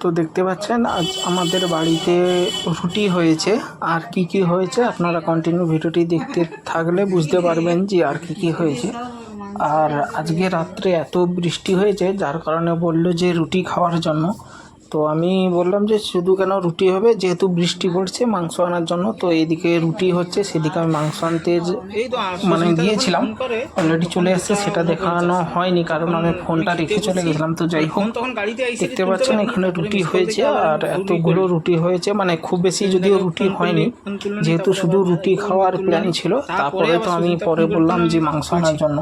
তো দেখতে পাচ্ছেন, আজ আমাদের বাড়িতে রুটি হয়েছে। আর কি কি হয়েছে আপনারা কন্টিনিউ ভিডিওটি দেখতে থাকলে বুঝতে পারবেন যে আর কি কি হয়েছে। আর আজকে রাত্রে এত বৃষ্টি হয়েছে, যার কারণে বলল যে রুটি খাওয়ার জন্য। তো আমি বললাম যে শুধু কেন রুটি হবে? যেহেতু বৃষ্টি পড়ছে মাংস আনার জন্য তো এইদিকে রুটি হচ্ছে সেদিকে আমি মাংস আনতে মানে গিয়েছিলাম। অলরেডি চলে এসছে সেটা দেখানো হয়নি কারণ আমি ফোনটা রেখে চলে গেছিলাম তো যাই হোক। দেখতে পাচ্ছেন এখানে রুটি হয়েছে আর এতগুলো রুটি হয়েছে মানে খুব বেশি যদিও রুটি হয়নি যেহেতু শুধু রুটি খাওয়ার প্ল্যান ছিল তারপরে তো আমি পরে বললাম যে মাংস আনার জন্য।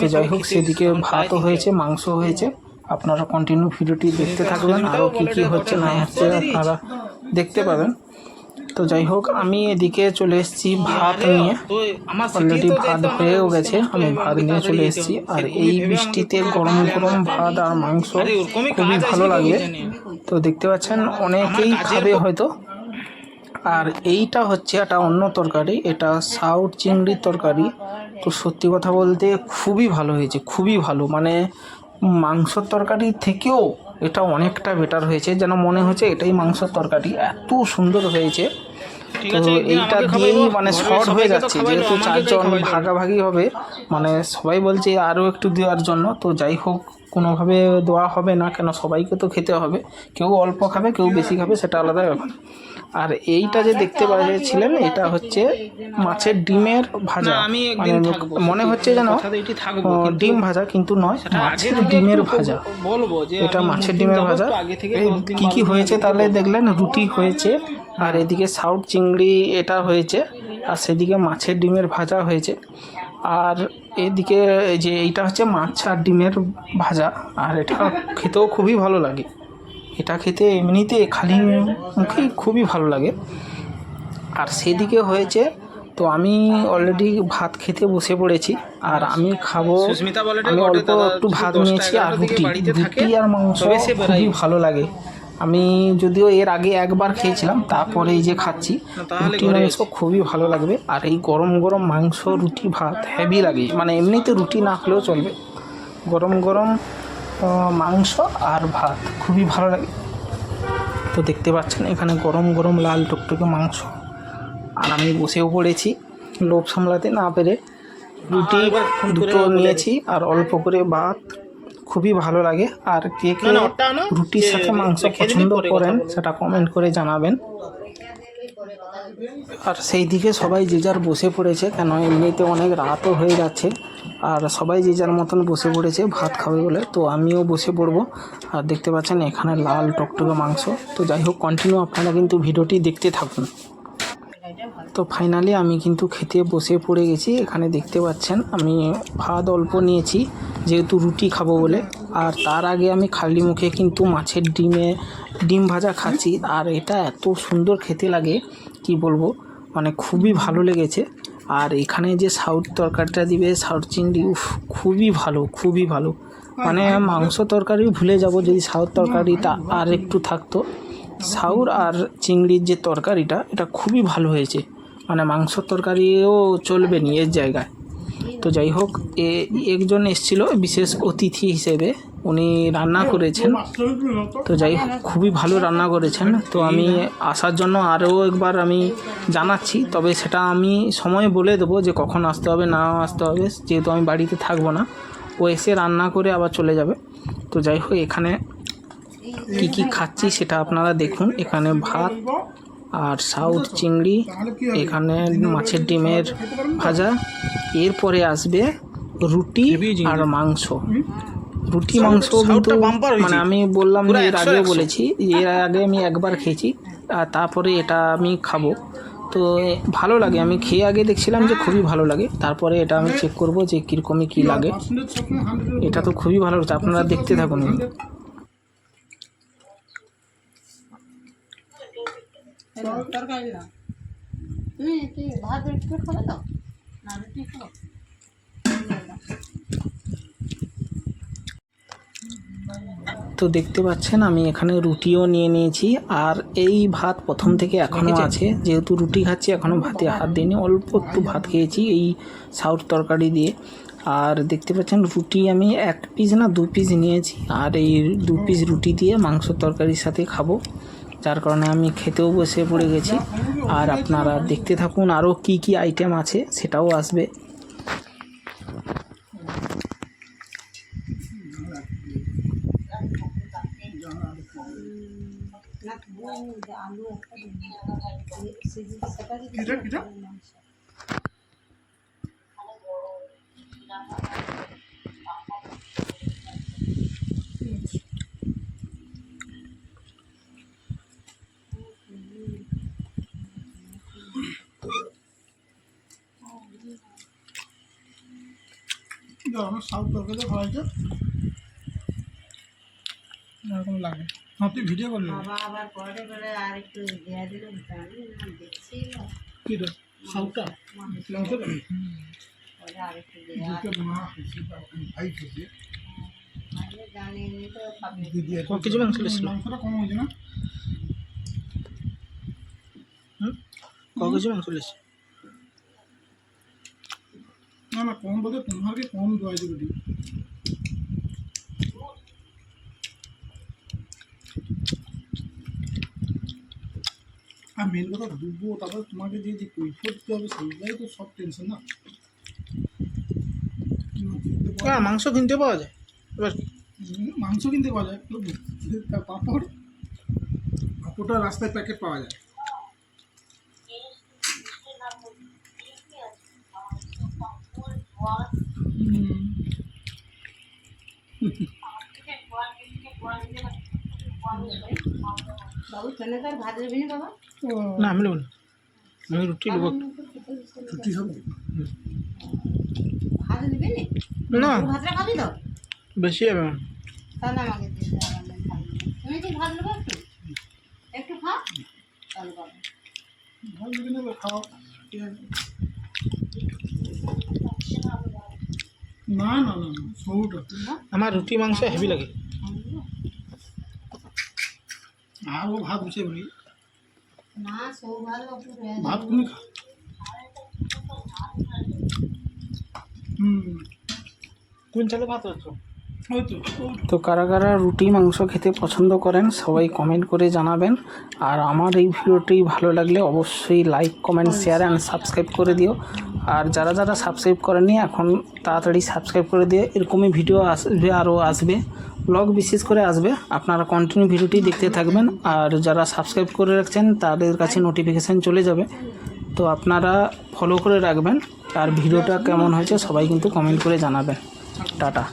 তো যাই হোক সেদিকে ভাতও হয়েছে মাংস হয়েছে। আপনারা কন্টিনিউ ভিডিওটি দেখতে থাকবেন আরও কী কী হচ্ছে না হচ্ছে আপনারা দেখতে পাবেন। তো যাই হোক, আমি এদিকে চলে এসেছি ভাত নিয়ে। অলরেডি ভাত হয়েও গেছে, আমি ভাত নিয়ে চলে এসেছি। আর এই বৃষ্টিতে গরম গরম ভাত আর মাংস খুবই ভালো লাগবে তো দেখতে পাচ্ছেন, অনেকেই খাবে হয়তো। আর এইটা হচ্ছে একটা অন্য তরকারি, এটা সাউথ চিংড়ির তরকারি। তো সত্যি কথা বলতে খুবই ভালো হয়েছে, খুবই ভালো। মানে মাংসর তরকারি থেকেও এটা অনেকটা বেটার হয়েছে। যেন মনে হচ্ছে এটাই মাংসর তরকারি। এত সুন্দর হয়েছে। তো এইটা দিয়েই মানে শর্ট হয়ে যাচ্ছে। যেহেতু চারজন ভাগাভাগি হবে মানে সবাই বলছে আরও একটু দেওয়ার জন্য। তো যাই হোক কোনোভাবে দেওয়া হবে না কেন? সবাইকে তো খেতে হবে। কেউ অল্প খাবে কেউ বেশি খাবে সেটা আলাদা ব্যাপার। আর এইটা যে দেখতে পাচ্ছিলেন এটা হচ্ছে মাছের ডিমের ভাজা। আমি মানে মনে হচ্ছে যেন ডিম ভাজা কিন্তু নয় মাছের ডিমের ভাজা। বলব যে এটা মাছের ডিমের ভাজা। কি কি হয়েছে তাহলে দেখলেন? রুটি হয়েছে আর এদিকে সাউথ চিংড়ি এটা হয়েছে আর সেদিকে মাছের ডিমের ভাজা হয়েছে। আর এদিকে এই যে এইটা হচ্ছে মাছ আর ডিমের ভাজা আর এটা খেতেও খুবই ভালো লাগে। এটা খেতে এমনিতে খালি মুখেই খুবই ভালো লাগে। আর সেদিকে হয়েছে তো আমি অলরেডি ভাত খেতে বসে পড়েছি আর আমি খাব আমি অল্প একটু ভাত নিয়েছি আর রুটি রুটি আর মাংস খুবই ভালো লাগে। আমি যদিও এর আগে একবার খেয়েছিলাম তারপরে এই যে খাচ্ছি রুটি মাংস খুবই ভালো লাগবে। আর এই গরম গরম মাংস রুটি ভাত হেভি লাগে। মানে এমনিতে রুটি না হলেও চলবে। গরম গরম মাংস আর ভাত খুবই ভালো লাগে। তো দেখতে পাচ্ছেন এখানে গরম গরম লাল টুকটুকে মাংস। আর আমি বসেও পড়েছি লোভ সামলাতে না পেরে। রুটি দুটো নিয়েছি আর অল্প করে ভাত খুবই ভালো লাগে। আর কে কে রুটির সাথে মাংস পছন্দ করেন সেটা কমেন্ট করে জানাবেন। আর সেই দিকে সবাই যে যার বসে পড়েছে কেন এমনিতে অনেক রাতও হয়ে যাচ্ছে আর সবাই যে যার মতন বসে পড়েছে ভাত খাবে বলে তো আমিও বসে পড়ব। আর দেখতে পাচ্ছেন এখানে লাল টকটকে মাংস। তো যাই হোক কন্টিনিউ আপনারা কিন্তু ভিডিওটি দেখতে থাকুন। তো ফাইনালি আমি কিন্তু খেতে বসে পড়ে গেছি। এখানে দেখতে পাচ্ছেন আমি ভাত অল্প নিয়েছি। যেহেতু রুটি খাব বলে। আর তার আগে আমি খালি মুখে কিন্তু মাছের ডিমে, ডিম ভাজা খাচ্ছি। আর এটা এত সুন্দর খেতে লাগে, কি বলব? মানে খুবই ভালো লেগেছে। আর এখানে যে সাউথ তরকারিটা দিবে, সাউথ চিংড়ি, উফ, খুবই ভালো খুবই ভালো। মানে মাংস তরকারি ভুলে যাব যদি সাউথ তরকারিটা আর একটু থাকতো। সাউর আর চিংড়ির যে তরকারিটা, এটা খুবই ভালো হয়েছে। মানে মাংসর তরকারিও চলবে নি এর জায়গায়। তো যাই হোক, এ একজন এসেছিল বিশেষ অতিথি হিসেবে। উনি রান্না করেছেন। তো যাই হোক, খুবই ভালো রান্না করেছেন। তো আমি আসার জন্য আরও একবার আমি জানাচ্ছি, তবে সেটা আমি সময় বলে দেবো যে কখন আসতে হবে, না আসতে হবে, যেহেতু আমি বাড়িতে থাকব না। ও এসে রান্না করে আবার চলে যাবে। তো যাই হোক, এখানে কি কি খাচ্ছি সেটা আপনারা দেখুন। এখানে ভাত আর সাউথ চিংড়ি এখানে মাছের ডিমের ভাজা। এরপরে আসবে রুটি আর মাংস। রুটি মাংস কিন্তু মানে আমি বললাম এর আগেও বলেছি এর আগে আমি একবার খেয়েছি আর তারপরে এটা আমি খাব। তো ভালো লাগে। আমি খেয়ে আগে দেখছিলাম যে খুবই ভালো লাগে। তারপরে এটা আমি চেক করব যে কীরকমই কী লাগে। এটা তো খুবই ভালো আপনারা দেখতে থাকুন। তুমি কি ভাত রুটি খাবে তো না রুটি খাব তো দেখতে পাচ্ছেন আমি এখানে রুটিও নিয়ে নিয়েছি আর এই ভাত প্রথম থেকে এখনও আছে। যেহেতু রুটি খাচ্ছি এখনও ভাতে হাত দিইনি অল্প একটু ভাত খেয়েছি এই সাউথ তরকারি দিয়ে। আর দেখতে পাচ্ছেন রুটি আমি এক পিস না দু পিস নিয়েছি। আর এই দু পিস রুটি দিয়ে মাংস তরকারির সাথে খাব। যার কারণে আমি খেতেও বসে পড়ে গেছি। আর আপনারা দেখতে থাকুন আরও কি কি আইটেম আছে, সেটাও আসবে। আমার সাউথ তরকারিতে খাওয়া এরকম লাগে। হ্যাঁ তুই ভিডিও করলি। বাবা আবার পরে আর একটু দেয়া দিল দেখছি কি রে? সাউথটা? মাংসটা আর একটু দেয়া দুটো ভাই খেয়েছি আগে জানি নি তো খাবে দিদি ক কেজি মাংস মাংসটা কম হয়েছে না? ক কেজি মাংস লেছে না কম বলতে তোমাকে কম দেওয়া হয়েছে রুটি আর মেন কথা ডুববো তারপরে তোমাকে যে যে কৈফত দিতে হবে সেইটাই তো সব টেনশন না। মাংস কিনতে পাওয়া যায়। এবার মাংস কিনতে পাওয়া যায় পাঁপড় পাঁপড়টা রাস্তায় প্যাকেট পাওয়া যায় হুম। বাবু চলে তার ভাত দেবে না বাবা? ও, না আমি নেব আমি রুটি নেব। ছুটি হবে? না? বেশি হবে একটু? একটু খা তাহলে বাবা ভালো যদি নেবে খাও ঠিক আছে। না না না না সবুটা আমার রুটি মাংস হেভি লাগে। আর ও ভাত উঠে বলি। ভাত তুমি খা। হুম। কোন চালে ভাত হচ্ছে হয়তো তো কারা কারা রুটি মাংস খেতে পছন্দ করেন সবাই কমেন্ট করে জানাবেন। আর আমার এই ভিডিওটি ভালো লাগলে অবশ্যই like comment share and subscribe করে দিও। আর যারা যারা সাবস্ক্রাইব করেনি এখন তাড়াতাড়ি সাবস্ক্রাইব করে দিয়ে এরকমই ভিডিও আসবে আরও আসবে। ব্লগ বিশেষ করে আসবে। আপনারা কন্টিনিউ ভিডিওটি দেখতে থাকবেন। আর যারা সাবস্ক্রাইব করে রাখছেন তাদের কাছে নোটিফিকেশান চলে যাবে। তো আপনারা ফলো করে রাখবেন। আর ভিডিওটা কেমন হয়েছে সবাই কিন্তু কমেন্ট করে জানাবেন। টাটা।